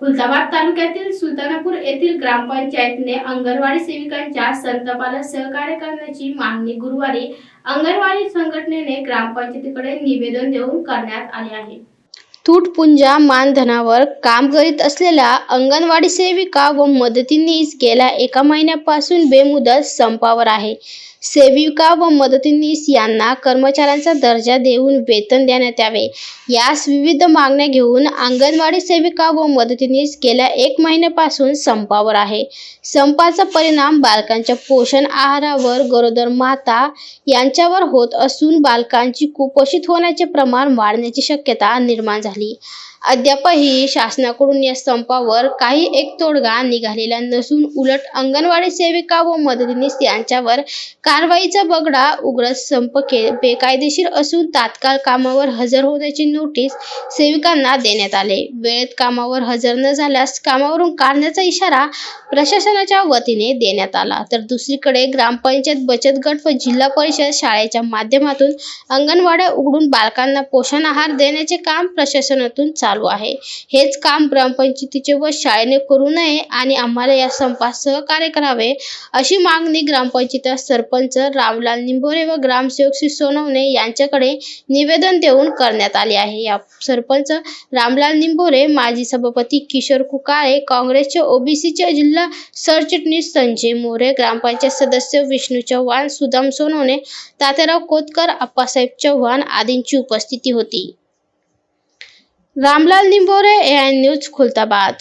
खुलताबाद तालुक्यातील सुलतानापूर येथील ग्रामपंचायतने अंगणवाडी सेविकांच्या संतपाला सहकार्य करण्याची मागणी गुरुवारी अंगणवाडी संघटनेने ग्रामपंचायतीकडे निवेदन देऊन करण्यात आले आहे. तुटपुंजा मानधनावर काम करीत असलेल्या अंगणवाडी सेविका व मदतीनीस गेल्या एका महिन्यापासून बेमुदत संपावर आहे. सेविका व मदतीनीस यांना कर्मचाऱ्यांचा दर्जा देऊन वेतन देण्यात यावे. यास विविध मागण्या घेऊन अंगणवाडी सेविका व मदतीनीस गेल्या एक महिन्यापासून संपावर आहे. संपाचा परिणाम बालकांच्या पोषण आहारावर गरोदर माता यांच्यावर होत असून बालकांची कुपोषित होण्याचे प्रमाण वाढण्याची शक्यता निर्माण झाली. अद्यापही शासनाकडून या संपावर काही एक तोडगा निघालेला नसून उलट अंगणवाडी सेविका व मदतनीस यांच्यावर कारवाईचा बगडा उग्र संप के बेकायदेशीर असून तात्काळ कामावर हजर होण्याची नोटीस सेविकांना देण्यात आले. वेळेत कामावर हजर न झाल्यास कामावरून काढण्याचा इशारा प्रशासनाच्या वतीने देण्यात आला. तर दुसरीकडे ग्रामपंचायत बचत गट व जिल्हा परिषद शाळेच्या माध्यमातून अंगणवाड्या उघडून बालकांना पोषण आहार देण्याचे काम प्रशासनातून चालू आहे. हेच काम ग्रामपंचायतीचे व शाळेने करू नये आणि आम्हाला या संपात सहकार्य करावे अशी मागणी ग्रामपंचायत सरपंच रामलाल निंभोरे व ग्रामसेवक श्री सोनवणे यांच्याकडे निवेदन देऊन करण्यात आले आहे. या सरपंच रामलाल निंभोरे माजी सभापती किशोर कुकाळे काँग्रेसचे ओबीसीचे जिल्हा सरचिटणीस संजय मोरे ग्रामपंचायत सदस्य विष्णू चव्हाण सुदाम सोनवणे तात्याराव कोतकर अप्पासाहेब चव्हाण आदींची उपस्थिती होती. Ramlal Nimbhore AI news Khultabad.